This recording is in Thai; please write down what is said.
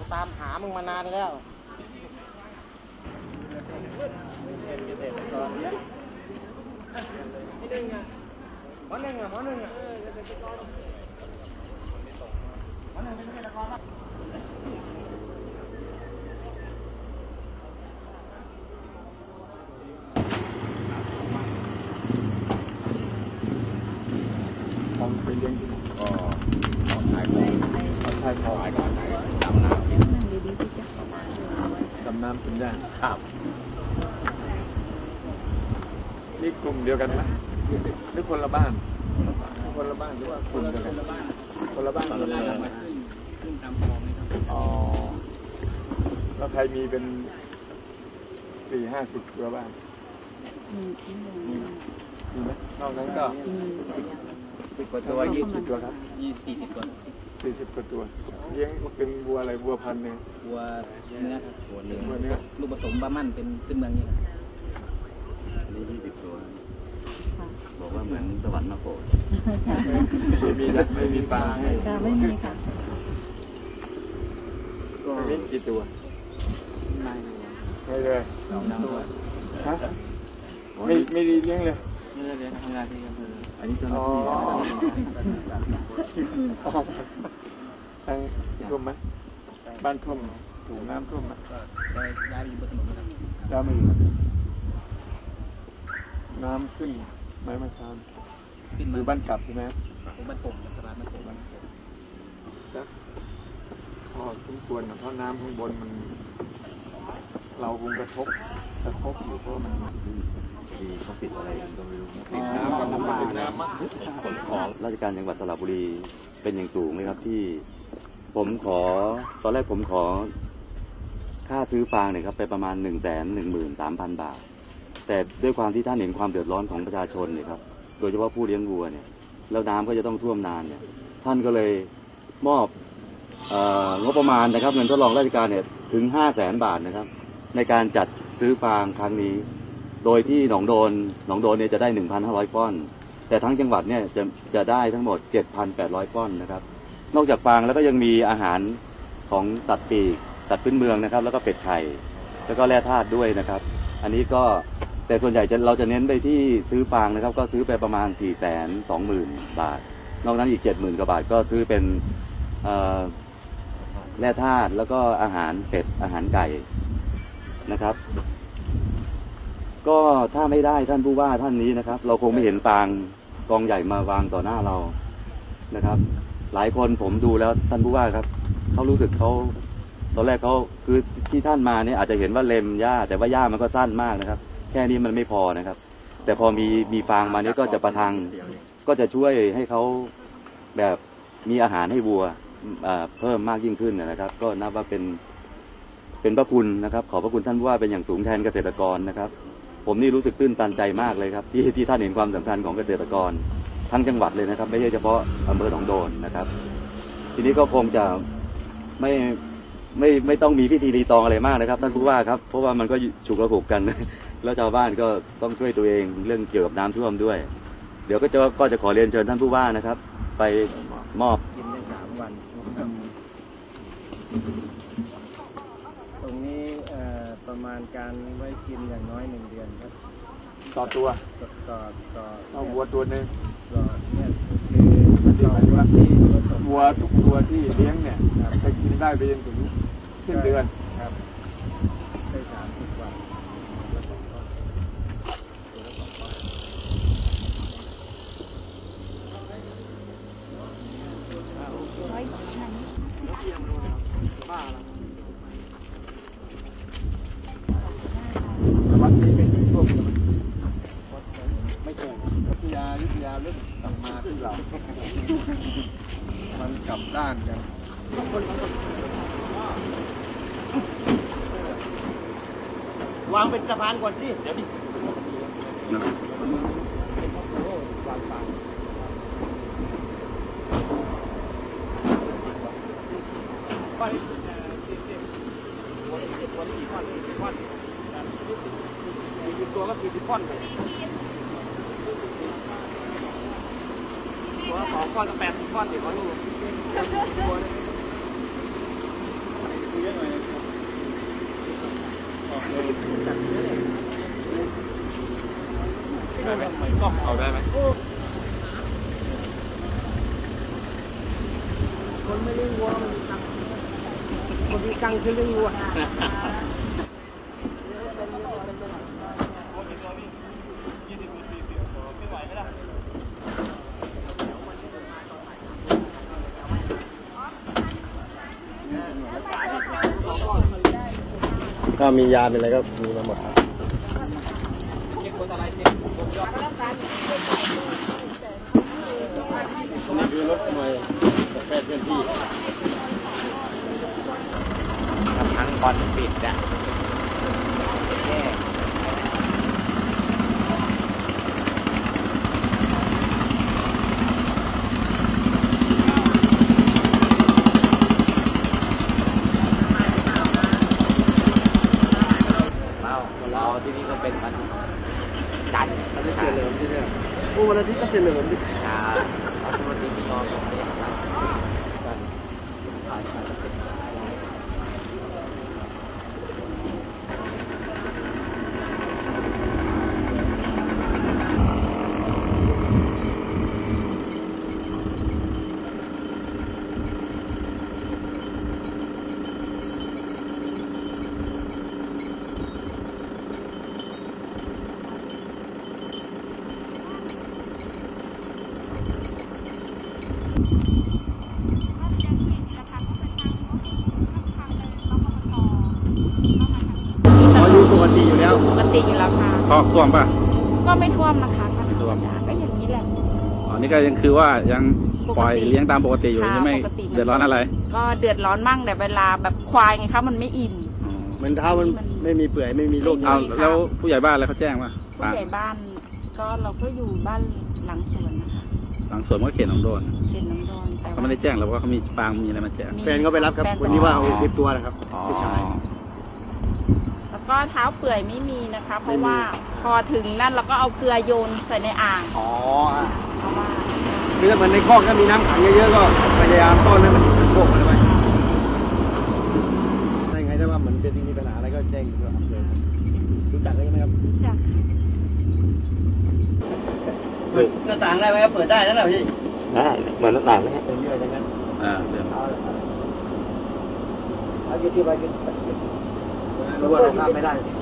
ตัดนี่แหละกูตามหามึงมานานแล้วเป็นหนึ่งอะหมอหนึ่งอะมอหนึ่งเป็นเกษตรกรหนึ่งเป็นเกษตรกรทำไปเลี้ยงไหนก็ขอขายของขายก่อนขายดำน้ำกิน ดำ น้ำกินได้ครับ นี่กลุ่มเดียวกันไหมหรือคนละบ้าน คนละบ้านหรือว่ากลุ่มเดียวกันคนละบ้านคนละบ้านอ๋อแล้วใครมีเป็นสี่ห้าสิบตัวบ้างมีไหมนอกนั้นก็สิบกว่าตัวยี่กี่ตัวครับยี่สี่สิบตัว สี่สิบกว่าตัวเลี้ยงเป็นวัวอะไรวัวพันธุ์เนี่ยวัวเนื้อครับวัวเนื้อวัวเนื้อลูกผสมบามั่นเป็นขึ้นเมืองนี่ครับอันนี้ยี่สิบตัวบอกว่าเหมือนสวรรค์มาโปรดไม่มีนะไม่มีปลาให้ค่ะไม่มีค่ะก็เลี้ยงกี่ตัวไม่เลยไม่เลยสองตัวฮะไม่ไม่ได้เลี้ยงเลยนี่เราเรียนทำงานที่อำเภออันนี้เจ้าหอ๋น้าอที่ นะอ๋อทางท่วมไหมบ้านท่วมถูกน้ำท่วมไหมก็ได้ย้ายไปอยู่บนถนนนะครับน้ำไม่อยู่น้ำขึ้นไหมมาซามขึ้นหมารือบ้านกลับใช่ไหมผมบ้านโป่งสะพานบ้านโป่งบ้านโป่งพอสมควรนะเพราะน้ำข้างบนมัน เราคงกระทบกระทบอยู่เพราะมันที่เขาปิดอะไรกันก็ไม่รู้ติดน้ำกับมันติดน้ำผลของราชการจังหวัดสระบุรีเป็นอย่างสูงเลยครับที่ ผมขอตอนแรกผมขอ ค่าซื้อฟางเนี่ยครับไปประมาณ1นึ่งแสนหนึ่งหมื่นสามพันบาท แต่ด้วยความที่ท่านเห็นความเดือดร้อนของประชาชนเนี่ยครับโดยเฉพาะผู้เลี้ยงวัวเนี่ยแล้วน้ำก็จะต้องท่วมนานเนี่ยท่านก็เลยมอบองบประมาณนะครับเงินทดลองราชการเนี่ยถึง5 0 0แสนบาทนะครับ ในการจัดซื้อฟางครั้งนี้ โดยที่หนองโดนหนองโดนเนี่ยจะได้ 1,500 ฟ้อน แต่ทั้งจังหวัดเนี่ยจะจะได้ทั้งหมด 7,800 ฟ้อนนะครับ นอกจากฟางแล้วก็ยังมีอาหารของสัตว์ปีก สัตว์พื้นเมืองนะครับ แล้วก็เป็ดไข่แล้วก็แร่ธาตุด้วยนะครับ อันนี้ก็แต่ส่วนใหญ่จะเราจะเน้นไปที่ซื้อฟางนะครับ ก็ซื้อไปประมาณ4 2 0 0 0 0บาท นอกนั้นอีก 70,000กว่าบาทก็ซื้อเป็นแร่ธาตุแล้วก็อาหารเป็ดอาหารไก่นะครับ ก็ถ้าไม่ได้ท่านผู้ว่าท่านนี้นะครับ เราคงไม่เห็นฟางกองใหญ่มาวางต่อหน้าเรานะครับ หลายคนผมดูแล้วท่านผู้ว่าครับเขารู้สึกเขาตอนแรกเขาคือที่ท่านมาเนี่ยอาจจะเห็นว่าเล็มหญ้า แต่ว่าหญ้ามันก็สั้นมากนะครับ แค่นี้มันไม่พอนะครับ แต่พอมีมีฟางมาเนี่ยก็จะประทังก็จะช่วยให้เขาแบบมีอาหารให้วัวเพิ่มมากยิ่งขึ้นนะครับ ก็นับว่าเป็นเป็นพระคุณนะครับ ขอพระคุณท่านผู้ว่าเป็นอย่างสูงแทนเกษตรกรนะครับ ผมนี่รู้สึกตื้นตันใจมากเลยครับ ที่ที่ท่านเห็นความสำคัญของเกษตรกร ทั้งจังหวัดเลยนะครับ ไม่ใช่เฉพาะอำเภอหนองโดนนะครับ ทีนี้ก็คงจะไม่ไม่ไม่ต้องมีพิธีรีตองอะไรมากนะครับท่านผู้ว่าครับเพราะว่ามันก็ฉุกระหุกกัน แล้วชาวบ้านก็ต้องช่วยตัวเองเรื่องเกี่ยวกับน้ำท่วมด้วย เดี๋ยวก็จะก็จะขอเรียนเชิญท่านผู้ว่านะครับ ไปมอบกินได้สามวันตรงนี้เอ่อประมาณการไว้กินอย่างน้อยหนึ่งเดือนครับ ต่อตัวต่อต่อต่อเอาวัวตัวหนึ่งต่อเนี่ยคือต่อวันที่ผสมวัวทุกตัวที่เลี้ยงเนี่ยจะกินได้ไปจนถึงสิ้นเดือนครับได้สามสิบวันแล้วสองก้อนตัวละสองก้อน วันนี้เป็นช่วงมัน ไม่ใช่วิทยาวิทยาเรื่องต่างมาที่เรา มันกลับด้านกันวางเป็นสะพานก่อนสิเดี๋ยวดิก้อนกี่ตัวก็กี่ก้อนไปตัวสอ ก้อนกัแปดก้อนเดี๋ยวเห้ดูได้ไหมเอาได้ไหมคนไม่เลี้ยงวัวคนมีกังคือเลี้ยงวัว ก็มียาเป็นอะไรก็มีมาหมดครับคือรถหน่วยแพทย์เคลื่อนที่ทั้งบอลปิดอะแย่ เราเราที่นี่ก็เป็นวันจันทร์มันจะเฉลิมที่เนี่ย โอ้วันอาทิตย์ก็เฉลิมดิ อ่าเราทุกวันนี้มีออมของเนี่ยครับกันขายขายเป็น ขออยู่ปก ติอยู่แล้วปกติอยู่แล้วค่ะ ท่อท่วมป่ะ ก็ไม่ท่วมนะคะไม่ท่วม ก็อย่างนี้แหละ อ๋อนี่ก็ยังคือว่ายังปล่อยปกติเลี้ยงตามปกติอยู่ค่ะใช่ไหมปกติมันเดือดร้อนอะไรก็เดือดร้อนมั่งแต่เวลาแบบควายไงคะมันไม่อิ่ม อ๋อเหมือนเท้ามันไม่มีเปื่อยไม่มีโรคไม่มี เอาค่ะแล้วผู้ใหญ่บ้านอะไรเขาแจ้งว่าผู้ใหญ่บ้านก็เราก็อยู่บ้านหลังสวนนะคะหลังสวนมันก็เขตหนองโดนเขตน้ำดอนแต่เขาไม่ได้แจ้งหรอกว่าเขามีฟางมีอะไรมาแจ้งมีแฟนก็ไปรับครับแฟวันนี้ว่าก็หกสิบตัวนะครับอ๋อผู้ชาย แล้วก็เท้าเปื่อยไม่มีนะคะ เพราะว่าพอถึงนั่นเราก็เอาเกลือโยนใส่ในอ่างอ๋อเพราะว่าคือถ้าเหมือนในคอกถ้ามีน้ำขังเยอะๆก็พยายามต้อนให้มันอยู่เป็นพวกมันไปถ้าอย่างไงถ้าว่าเหมือนเป็นมีปัญหาอะไรก็แจ้งอยู่ครับเลยรู้จักกันใช่ไหมครับรู้จักเปิดหน้าต่างได้ไหมครับเปิดได้นั่นแหละพี่ได้เหมือนหน้าต่างไหมฮะเป็นเยอะอย่างนั้นอ่าเดี๋ยวเอาเยอะที่ไปเยอะ รู้ว่าเราข้ามไม่ได้เดี๋ย